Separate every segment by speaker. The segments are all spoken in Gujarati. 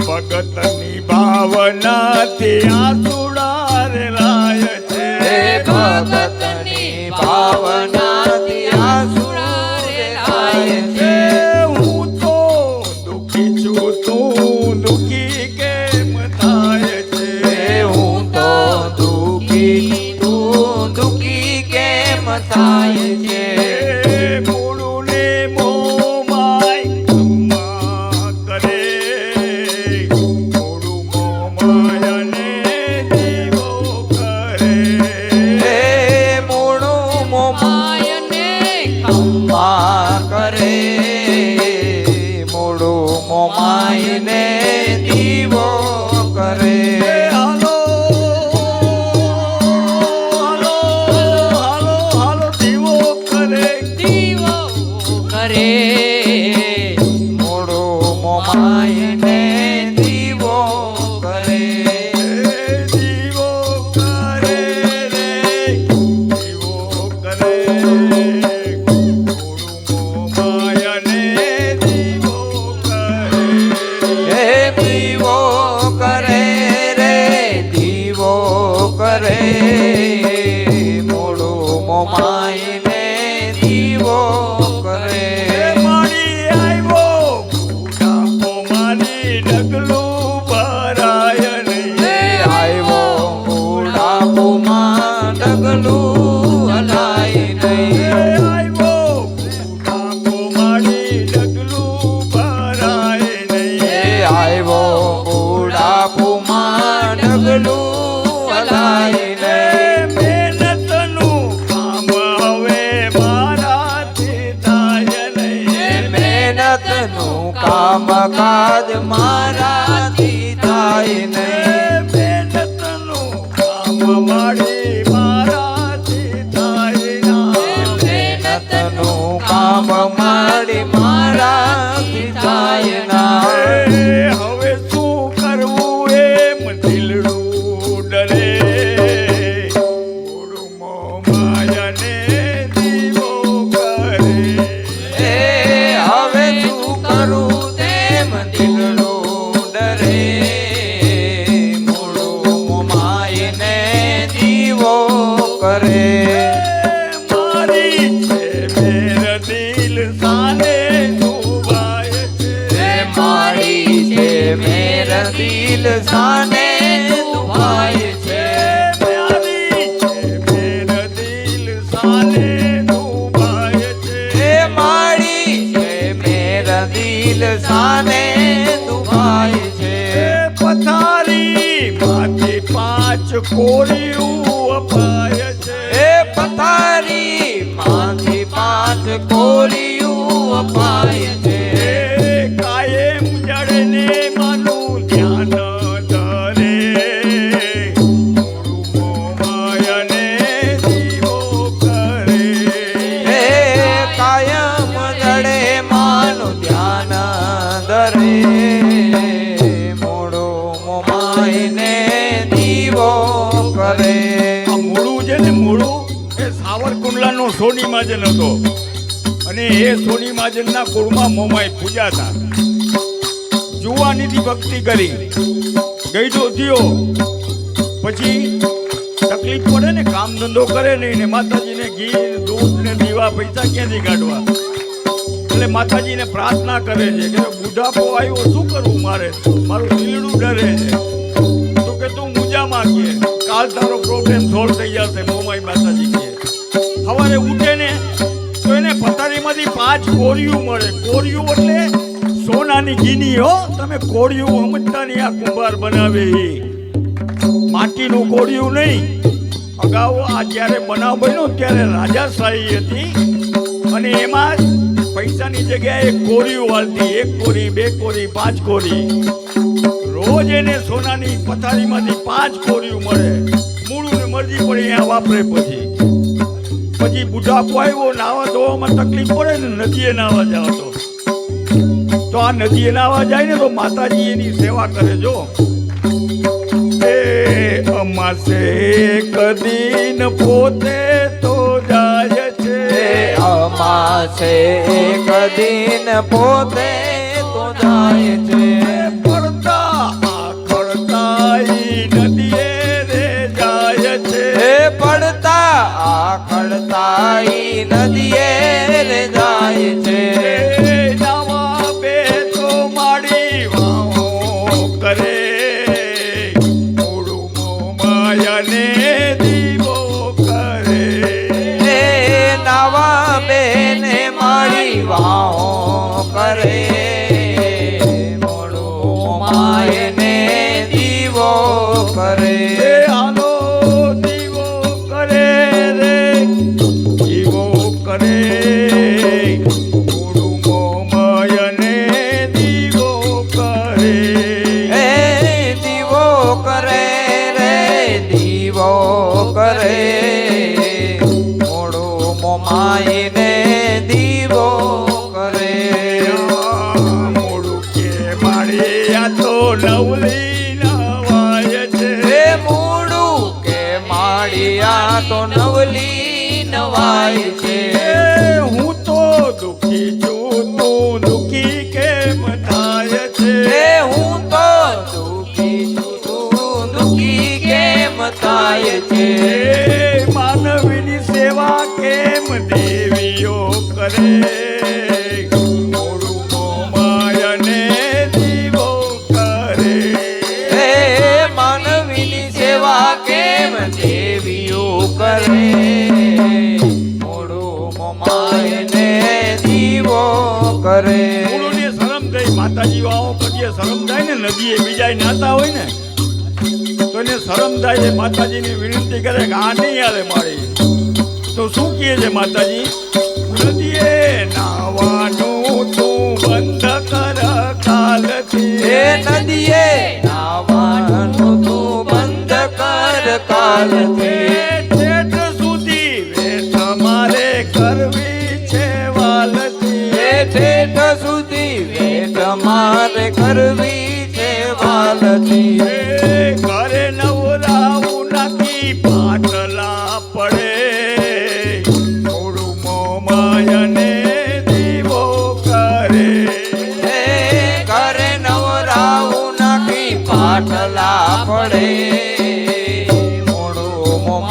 Speaker 1: આ ભગતની ભાવનાથી આસુડા રે લાય છે.
Speaker 2: હે ભગતની ભાવનાથી આંસુ રેલાય છે.
Speaker 1: હું તો દુખી છું તું દુખી કેમ થાય છે?
Speaker 2: હું તો દુઃખી
Speaker 1: ખમ્મા કરે
Speaker 2: મોડું મોમાઈને દીવો કરે.
Speaker 1: કરે.
Speaker 2: મોડો મોમાયને
Speaker 1: મહેનતનું
Speaker 2: કામકાજ મારાથી થાય
Speaker 1: કરે મારી છે મેર દિલ સાને ડૂબાય છે.
Speaker 2: મારી છે મેર દિલ સાને દુભાય છે.
Speaker 1: મારી છે મેર દિલ સાને ડૂબાય છે.
Speaker 2: મારી છે મેર દિલ સાને દુભાય છે.
Speaker 1: પથારી માંથી પાંચ કોરિયું
Speaker 2: કોરિયું અપાય છે.
Speaker 1: કાયમ જડને માનું ધ્યાન ધરે મોમાયને દીવો કરે.
Speaker 2: હે કાયમ જડે માનું ધ્યાન
Speaker 1: મૂળું છે ને મૂળું એ સાવરકુંડલાનો સોની મહાજન હતો અને એ સોની મહાજનના કુળમાં મોમાય પૂજાતા જુવાનીથી ભક્તિ કરી. ગઈડો થયો. પછી તકલીફ પડે ને, કામ ધંધો કરે નહીં ને, માતાજીને ઘી, દૂધ ને દીવા પૈસા ક્યાંથી કાઢવા? એટલે માતાજીને પ્રાર્થના કરે છે કે બુઢાપો આવ્યો, શું કરવું મારે? મારું દિલડું ડરે છે. તો કે તું મુજા કે કાલ તારો પ્રોબ્લેમ સોલ્વ થઈ જશે, મોમાઈ માતાજી. પાંચ કોરિયું મળે. કોરિયું એટલે સોનાની ગીની, હો. તમે કોરિયું સમજતા નહીં આ કુંભાર બનાવે માટીનું કોરિયું નહીં. અગાઉ આ જ્યારે બનાવ બન્યો ત્યારે રાજાશાહી હતી. અને એમાં પૈસાની જગ્યાએ કોરિયું વાળતી એક કોરી બે કોરી પાંચ કોરી રોજ એને સોનાની પથારીમાંથી પાંચ કોરિયું મળે. મૂળું મરજી પણ અહીંયા વાપરે પછી. પછી બુઢાપો આવ્યો, નાવા ધોવામાં તકલીફ પડે ને નદીએ નાવા જાવ તો તો આ નદીએ નાવા જાય ને તો માતાજી એની સેવા કરે જો. અમાસે કદીન પોતે તો જાય
Speaker 2: છે. એક કદીન પોતે તો જાય છે.
Speaker 1: ઈ નદીએ રે જાય છે. નાવા બે તો માડી વાહો કરે. મૂળું મોમાયાને દીવો કરે.
Speaker 2: નવા બેને મારી વાહો
Speaker 1: નવલી નવાય છે.
Speaker 2: મૂડું કે માળિયા તો નવલી નવાય છે.
Speaker 1: હું તો દુખી છું તું દુખી કેમ થાય છે?
Speaker 2: હું તો દુખી છું તું દુખી કેમ થાય છે?
Speaker 1: કરે. શરમ થઈ માતાજી આવો કરીએ શરમ થાય ને, નદીએ બીજા નાતા હોય ને તો એને શરમ થાય છે માતાજીની વિનંતી કરે કે આ નહીં હાલે મારી તો શું કહે છે માતાજી? નદીએ નાવાનું તું બંધ કર.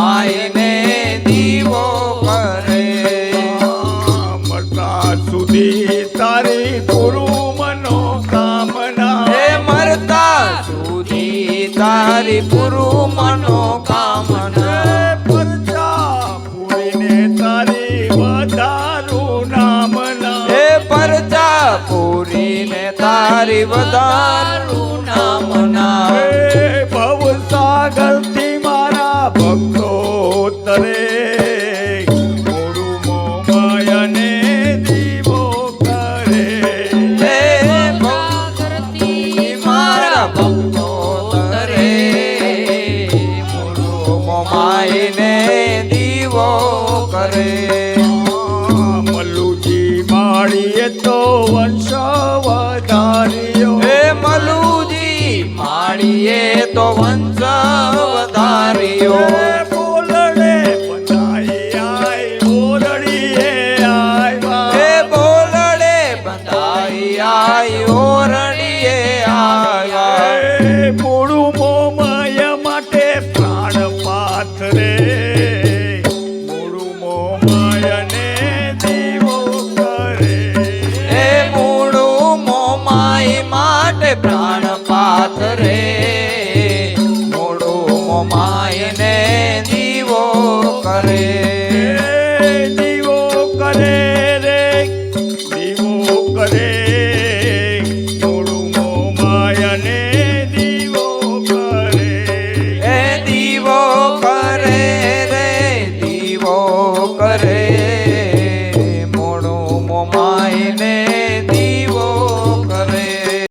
Speaker 2: મોડું મોમાઈને દીવો કરે.
Speaker 1: મરતા સુધી તારી પૂરું મનોકામના.
Speaker 2: એ મરતા સુધી તારી પૂરું મનોકામના.
Speaker 1: પરચા પૂરીને તારી વધારું નામના. તો વંશ વધાર્યો